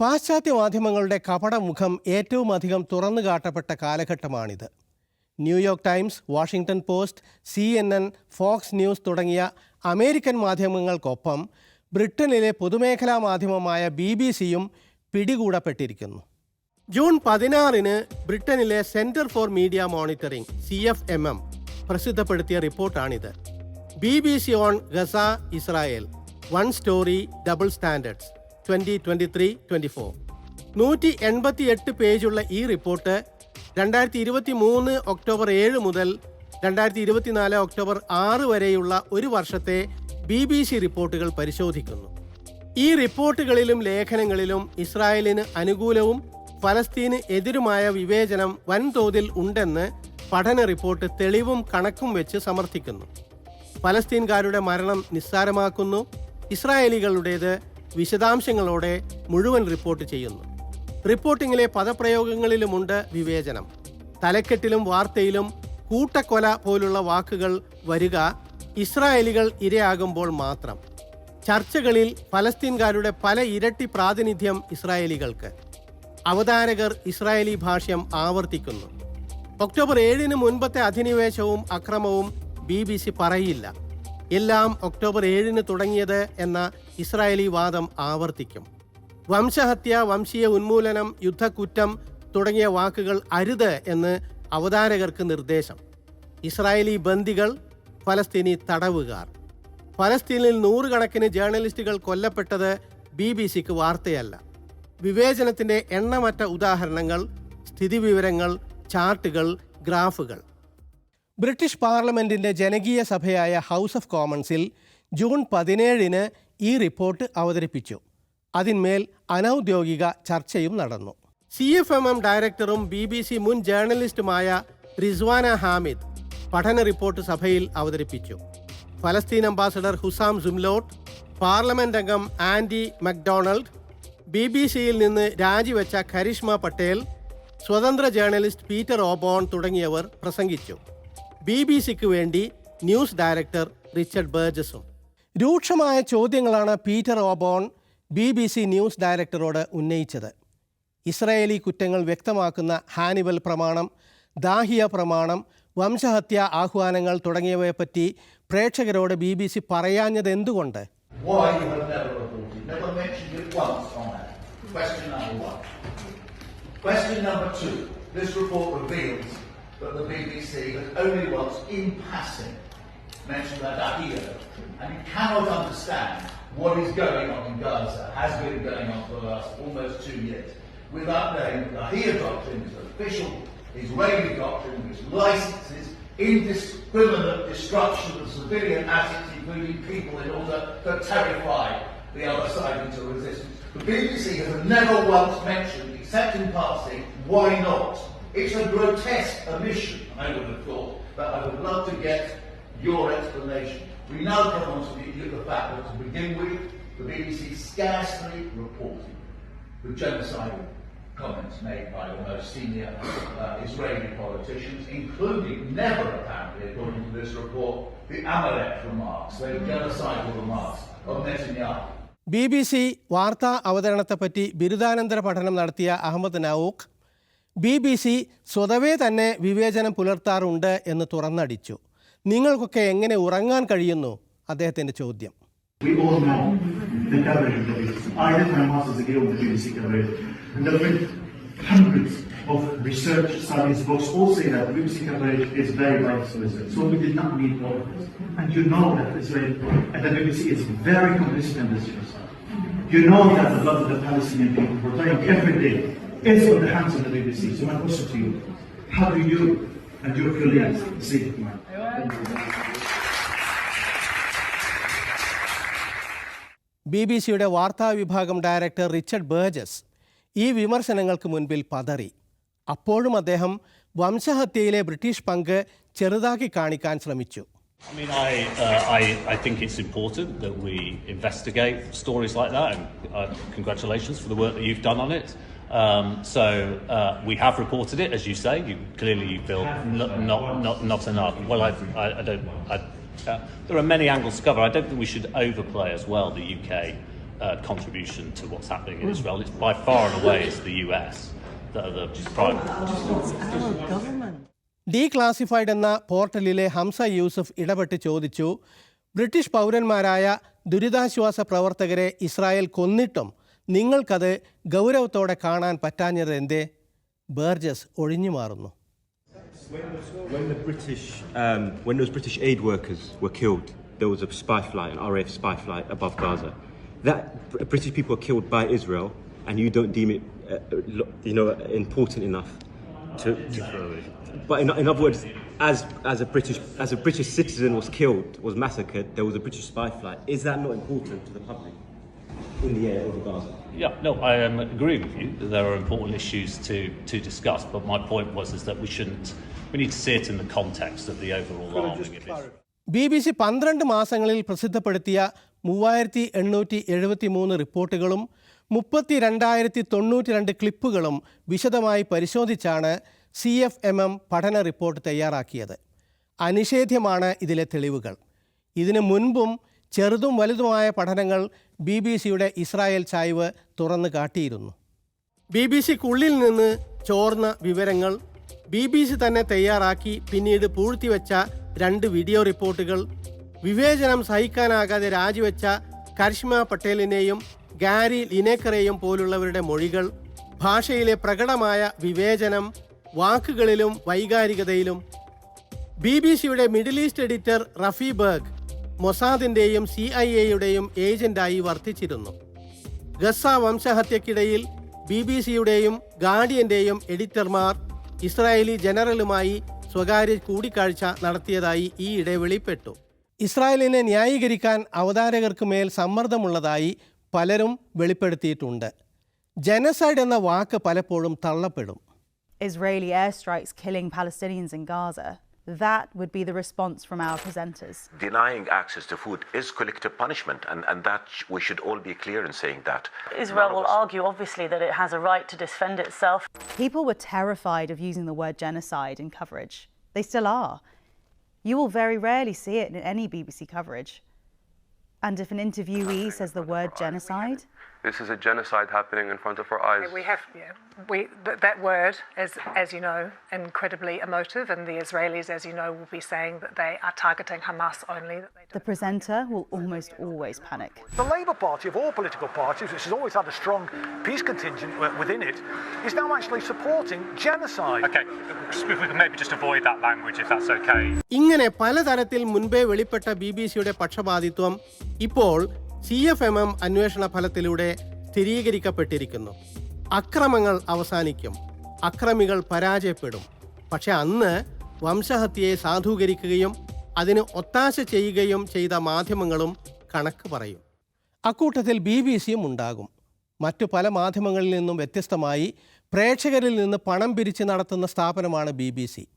പാശ്ചാത്യ മാധ്യമങ്ങളുടെ കപടമുഖം ഏറ്റവും അധികം തുറന്നു കാട്ടപ്പെട്ട കാലഘട്ടമാണിത് New York Times Washington Post C N N Fox News തുടങ്ങിയ അമേരിക്കൻ മാധ്യമങ്ങൾക്കൊപ്പം ബ്രിട്ടനിലെ പൊതുമേഖലാ മാധ്യമമായ ബി ബി സിയും പിടികൂടപ്പെട്ടിരിക്കുന്നു. ജൂൺ പതിനാറിന് ബ്രിട്ടനിലെ centre for media monitoring C F M M പ്രസിദ്ധപ്പെടുത്തിയ റിപ്പോർട്ടാണിത്. B B C on Gaza Israel one story double standards. Twenty twenty three twenty four. നൂറ്റി എൺപത്തി എട്ട് പേജുള്ള ഈ റിപ്പോർട്ട് രണ്ടായിരത്തി ഇരുപത്തി മൂന്ന് ഒക്ടോബർ ഏഴ് മുതൽ രണ്ടായിരത്തി ഇരുപത്തിനാല് ഒക്ടോബർ ആറ് വരെയുള്ള ഒരു വർഷത്തെ ബി ബി സി റിപ്പോർട്ടുകൾ പരിശോധിക്കുന്നു. ഈ റിപ്പോർട്ടുകളിലും ലേഖനങ്ങളിലും ഇസ്രായേലിന് അനുകൂലവും ഫലസ്തീന് എതിരുമായ വിവേചനം വൻതോതിൽ ഉണ്ടെന്ന് പഠന റിപ്പോർട്ട് തെളിവും കണക്കും വെച്ച് സമർത്ഥിക്കുന്നു. ഫലസ്തീൻകാരുടെ മരണം നിസ്സാരമാക്കുന്നു. ഇസ്രായേലികളുടേത് വിശദാംശങ്ങളോടെ മുഴുവൻ റിപ്പോർട്ട് ചെയ്യുന്നു. റിപ്പോർട്ടിങ്ങിലെ പദപ്രയോഗങ്ങളിലുമുണ്ട് വിവേചനം. തലക്കെട്ടിലും വാർത്തയിലും കൂട്ടക്കൊല പോലുള്ള വാക്കുകൾ വരിക ഇസ്രായേലികൾ ഇരയാകുമ്പോൾ മാത്രം. ചർച്ചകളിൽ ഫലസ്തീൻകാരുടെ പല ഇരട്ടി പ്രാതിനിധ്യം ഇസ്രായേലികൾക്ക്. അവതാരകർ ഇസ്രായേലി ഭാഷ്യം ആവർത്തിക്കുന്നു. ഒക്ടോബർ ഏഴിന് മുൻപത്തെ അധിനിവേശവും അക്രമവും ബി പറയില്ല. എല്ലാം ഒക്ടോബർ ഏഴിന് തുടങ്ങിയത് എന്ന ഇസ്രായേലി വാദം ആവർത്തിക്കും. വംശഹത്യ വംശീയ ഉന്മൂലനം യുദ്ധക്കുറ്റം തുടങ്ങിയ വാക്കുകൾ അരുത് എന്ന് അവതാരകർക്ക് നിർദ്ദേശം. ഇസ്രായേലി ബന്ദികൾ ഫലസ്തീനി തടവുകാർ. ഫലസ്തീനിൽ നൂറുകണക്കിന് ജേർണലിസ്റ്റുകൾ കൊല്ലപ്പെട്ടത് ബി ബി സിക്ക് വാർത്തയല്ല. വിവേചനത്തിന്റെ എണ്ണമറ്റ ഉദാഹരണങ്ങൾ സ്ഥിതിവിവരങ്ങൾ ചാർട്ടുകൾ ഗ്രാഫുകൾ. ബ്രിട്ടീഷ് പാർലമെന്റിന്റെ ജനകീയ സഭയായ ഹൗസ് ഓഫ് കോമൺസിൽ ജൂൺ പതിനേഴിന് ഈ റിപ്പോർട്ട് അവതരിപ്പിച്ചു. അതിന്മേൽ അനൗദ്യോഗിക ചർച്ചയും നടന്നു. സി എഫ് എം എം ഡയറക്ടറും ബി ബി സി മുൻ ജേർണലിസ്റ്റുമായ റിസ്വാന ഹാമിദ് പഠന റിപ്പോർട്ട് സഭയിൽ അവതരിപ്പിച്ചു. ഫലസ്തീൻ അംബാസഡർ ഹുസാം സുംലോട്ട് പാർലമെന്റ് അംഗം ആൻഡി മക്ഡൊണാൾഡ് ബി ബി സിയിൽ നിന്ന് രാജിവെച്ച കരിഷ്മ പട്ടേൽ സ്വതന്ത്ര ജേർണലിസ്റ്റ് പീറ്റർ ഓബോൺ തുടങ്ങിയവർ പ്രസംഗിച്ചു. ബി ബി സിക്ക് വേണ്ടി ന്യൂസ് ഡയറക്ടർ റിച്ചർഡ് ബേർജസും. രൂക്ഷമായ ചോദ്യങ്ങളാണ് Peter Oborne B B C News ഡയറക്ടറോട് ഉന്നയിച്ചത്. ഇസ്രായേലി കുറ്റങ്ങൾ വ്യക്തമാക്കുന്ന ഹാനിബൽ പ്രമാണം ദാഹിയ പ്രമാണം വംശഹത്യ ആഹ്വാനങ്ങൾ തുടങ്ങിയവയെപ്പറ്റി പ്രേക്ഷകരോട് ബി ബി സി പറയാഞ്ഞത് എന്തുകൊണ്ട്. This report reveals that the BBC has only once, in passing, mentioned Dahia doctrine. And you cannot understand what is going on in Gaza, has been going on for the last almost two years, without knowing that the Dahia doctrine is official Israeli doctrine which licenses indiscriminate destruction of civilian assets, including people, in order to terrify the other side into resistance. The BBC has never once mentioned, except in passing, why not? It's a grotesque omission, I would have thought, but I would love to get your explanation. We now come on to the, the fact that to begin with, the BBC scarcely reported the genocidal comments made by the most senior uh, Israeli politicians, including never apparently, according to this report, the Amalek remarks, the genocidal remarks of Netanyahu. B B C വാർത്താ അവതരണത്തെപ്പറ്റി ബിരുദാനന്തര പഠനം നടത്തിയ Ahmed നൌക്ക് B B C സ്വതവേ തന്നെ വിവേചനം പുലർത്താറുണ്ട് എന്ന് തുറന്നടിച്ചു നിങ്ങൾക്കൊക്കെ എങ്ങനെ ഉറങ്ങാൻ കഴിയുന്നു അദ്ദേഹത്തിന്റെ ചോദ്യം of research studies, books all say that BBC coverage is very biased So we did not need more. And you know that Israel and the BBC is very complicit in this genocide. You know that the blood of the Palestinian people were dying every day is on the hands of the BBC. So my question to you, how do you and your colleagues see it, man? B B സിയുടെ വാർത്താ വിഭാഗം director Richard ബേർജസ് ഈ വിമർശനങ്ങൾക്ക് മുൻപിൽ പതറി അപ്പോഴും അദ്ദേഹം വംശഹത്യയിലെ British പങ്ക് ചെറുതാക്കി കാണിക്കാൻ ശ്രമിച്ചു I mean, I, uh, I, I think it's important that we investigate stories like that, and uh, congratulations for the work that you've done on it. Um, so uh, we have reported it, as you say. You clearly you feel not not not, not enough. Well, I, I, I don't. I, uh, there are many angles to cover. I don't think we should overplay as well the UK uh, contribution to what's happening in Israel. It's by far and away it's the US that are the prime. ഡീക്ലാസിഫൈഡ് എന്ന പോർട്ടലിലെ ഹംസ യൂസഫ് ഇടപെട്ട് ചോദിച്ചു British പൗരന്മാരായ ദുരിതാശ്വാസ പ്രവർത്തകരെ Israel കൊന്നിട്ടും നിങ്ങൾക്കത് ഗൗരവത്തോടെ കാണാൻ പറ്റാഞ്ഞത് എന്തേ ബേർജസ് ഒഴിഞ്ഞു മാറുന്നു When the British, um, when those British aid workers were killed, there was a spy flight, an RAF spy flight above Gaza. That Br- British people are killed by Israel, and you don't deem it, uh, uh, lo- you know, important enough to. to but in, in other words, as as a British as a British citizen was killed, was massacred, there was a British spy flight. Is that not important to the public In the air over Gaza? Yeah, no, I um, agree with you. that There are important issues to, to discuss, but my point was is that we shouldn't. We need to see it in the context of the overall arming of Israel. B B C പന്ത്രണ്ട് മാസങ്ങളിൽ പ്രസിദ്ധപ്പെടുത്തിയ മൂവായിരത്തി എണ്ണൂറ്റി എഴുപത്തി മൂന്ന് റിപ്പോർട്ടുകളും മുപ്പത്തി രണ്ടായിരത്തി തൊണ്ണൂറ്റി രണ്ട് ക്ലിപ്പുകളും വിശദമായി പരിശോധിച്ചാണ് സി എഫ് എം എം പഠന റിപ്പോർട്ട് തയ്യാറാക്കിയത് അനിഷേധ്യമാണ് ഇതിലെ തെളിവുകൾ ഇതിനു മുൻപും ചെറുതും വലുതുമായ പഠനങ്ങൾ ബി ബി സിയുടെ ഇസ്രായേൽ ചായ്വ് തുറന്നു കാട്ടിയിരുന്നു. ബി ബി സിക്കുള്ളിൽ നിന്ന് ചോർന്ന വിവരങ്ങൾ ബി ബി സി തന്നെ തയ്യാറാക്കി പിന്നീട് പൂഴ്ത്തിവെച്ച രണ്ട് വീഡിയോ റിപ്പോർട്ടുകൾ വിവേചനം സഹിക്കാനാകാതെ രാജിവെച്ച കരിഷ്മ പട്ടേലിനെയും ഗാരി ലിനേക്കറെയും പോലുള്ളവരുടെ മൊഴികൾ ഭാഷയിലെ പ്രകടമായ വിവേചനം വാക്കുകളിലും വൈകാരികതയിലും. ബി ബി സിയുടെ middle East editor Raffi Berg മൊസാദിന്റെയും C I എയുടെയും ഏജന്റായി വർത്തിച്ചിരുന്നു. ഗസ വംശഹത്യക്കിടയിൽ ബി ബി സിയുടെയും ഗാർഡിയന്റെയും എഡിറ്റർമാർ ഇസ്രായേലി ജനറലുമായി സ്വകാര്യ കൂടിക്കാഴ്ച നടത്തിയതായി ഈയിടെ വെളിപ്പെട്ടു ഇസ്രായേലിനെ ന്യായീകരിക്കാൻ അവതാരകർക്ക് മേൽ സമ്മർദ്ദമുള്ളതായി പലരും വെളിപ്പെടുത്തിയിട്ടുണ്ട്. ജനസൈഡ് എന്ന വാക്ക് പലപ്പോഴും തള്ളപ്പെടും. Israeli airstrikes killing Palestinians in Gaza, that would be the response from our presenters. denying access to food is collective punishment, and, and that sh- we should all be clear in saying that. Israel will us- argue, obviously, that it has a right to defend itself. People were terrified of using the word genocide in coverage. They still are. You will very rarely see it in any BBC coverage. And if an interviewee says the word genocide, This is a genocide happening in front of our eyes. We have, yeah, we, th- that word is, as you know, incredibly emotive, and the Israelis, as you know, will be saying that they are targeting Hamas only. That they the presenter will almost always panic. The Labour Party, of all political parties, which has always had a strong peace contingent wi- within it, is now actually supporting genocide. Okay, if we could maybe just avoid that language if that's okay. ഇങ്ങനെ പലതരത്തിൽ മുൻപേ വെളിപ്പെട്ട B B സിയുടെ പക്ഷപാതിത്വം ഇപ്പോൾ C F M M അന്വേഷണ ഫലത്തിലൂടെ സ്ഥിരീകരിക്കപ്പെട്ടിരിക്കുന്നു. അക്രമങ്ങൾ അവസാനിക്കും. അക്രമികൾ പരാജയപ്പെടും. പക്ഷെ അന്ന് വംശഹത്യയെ സാധൂകരിക്കുകയും അതിന് ഒത്താശ ചെയ്യുകയും ചെയ്ത മാധ്യമങ്ങളും കണക്ക് പറയും. അക്കൂട്ടത്തിൽ ബി ബി സിയും ഉണ്ടാകും. മറ്റു പല മാധ്യമങ്ങളിൽ നിന്നും വ്യത്യസ്തമായി പ്രേക്ഷകരിൽ നിന്ന് പണം പിരിച്ച് നടത്തുന്ന സ്ഥാപനമാണ് ബി ബി സി.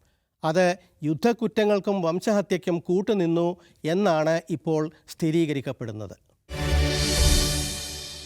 അത് യുദ്ധക്കുറ്റങ്ങൾക്കും വംശഹത്യയ്ക്കും കൂട്ടുനിന്നു എന്നാണ് ഇപ്പോൾ സ്ഥിരീകരിക്കപ്പെടുന്നത്.